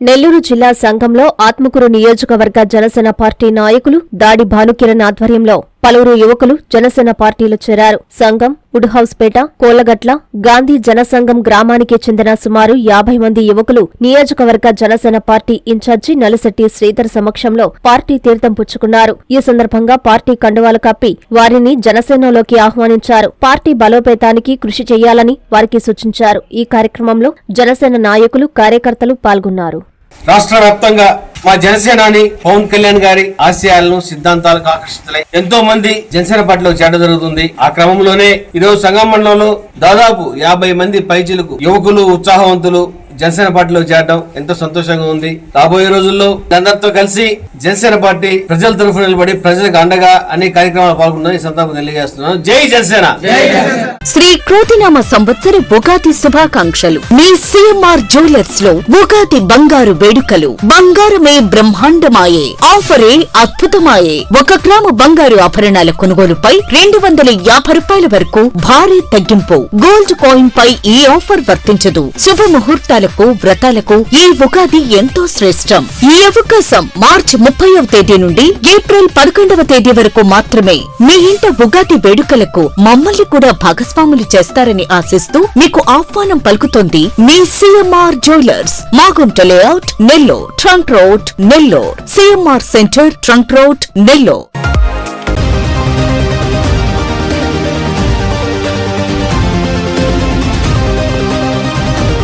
నెల్లూరు జిల్లా సంఘంలో ఆత్మకూరు నియోజకవర్గ జనసేన పార్టీ నాయకులు దాడి భానుకిరణ్ ఆధ్వర్యంలో పలువురు యువకులు జనసేన పార్టీలో చేరారు. సంఘం వుడ్ పేట కోలగట్ల గాంధీ జనసంఘం గ్రామానికి చెందిన సుమారు యాభై మంది యువకులు నియోజకవర్గ జనసేన పార్టీ ఇన్ఛార్జి నలిశెట్టి శ్రీధర్ సమక్షంలో పార్టీ తీర్థం పుచ్చుకున్నారు. ఈ సందర్భంగా పార్టీ కండువాలు కప్పి వారిని జనసేనలోకి ఆహ్వానించారు. పార్టీ బలోపేతానికి కృషి చేయాలని వారికి సూచించారు. ఈ కార్యక్రమంలో జనసేన నాయకులు కార్యకర్తలు పాల్గొన్నారు. రాష్ట్ర వ్యాప్తంగా మా జనసేనాని పవన్ కళ్యాణ్ గారి ఆశయాలను సిద్ధాంతాలకు ఆకర్షితులై ఎంతో మంది జనసేన పార్టీలో చేరడం జరుగుతుంది. ఆ క్రమంలోనే ఈరోజు సంగం మండలంలో దాదాపు యాభై మంది పైచిలకు యువకులు ఉత్సాహవంతులు జనసేన పార్టీలో చేరడం ఎంతో సంతోషంగా ఉంది. రాబోయే రోజుల్లో అందరితో కలిసి జనసేన పార్టీ ప్రజల తరఫున నిలబడి ప్రజలకు అండగా అనే కార్యక్రమాలు ఈ సందర్భంగా తెలియజేస్తున్నాను. జై జనసేన! శ్రీ క్రోతినామ సంవత్సర ఉగాది శుభాకాంక్షలు. మీ సిఎంఆర్ జ్యువెలర్స్లో ఉగాది బంగారు వేడుకలు. బంగారమే బ్రహ్మాండమాయే. ఆఫరే అద్భుతమాయే. ఒక గ్రాము బంగారు ఆభరణాల కొనుగోలుపై రెండు వందల యాభై రూపాయల వరకు భారీ తగ్గింపు. గోల్డ్ కాయిన్ పై ఈ ఆఫర్ వర్తించదు. శుభ ముహూర్తాలకు వ్రతాలకు ఈ ఉగాది ఎంతో శ్రేష్టం. ఈ అవకాశం మార్చి ముప్పైవ తేదీ నుండి ఏప్రిల్ పదకొండవ తేదీ వరకు మాత్రమే. మీ ఇంట ఉగాది వేడుకలకు మమ్మల్ని కూడా భాగస్వాములు చేస్తారని ఆశిస్తూ మీకు ఆహ్వానం పలుకుతోంది మీ CMR jewellers. Magunta layout Nellore trunk road Nellore. CMR centre trunk road Nellore.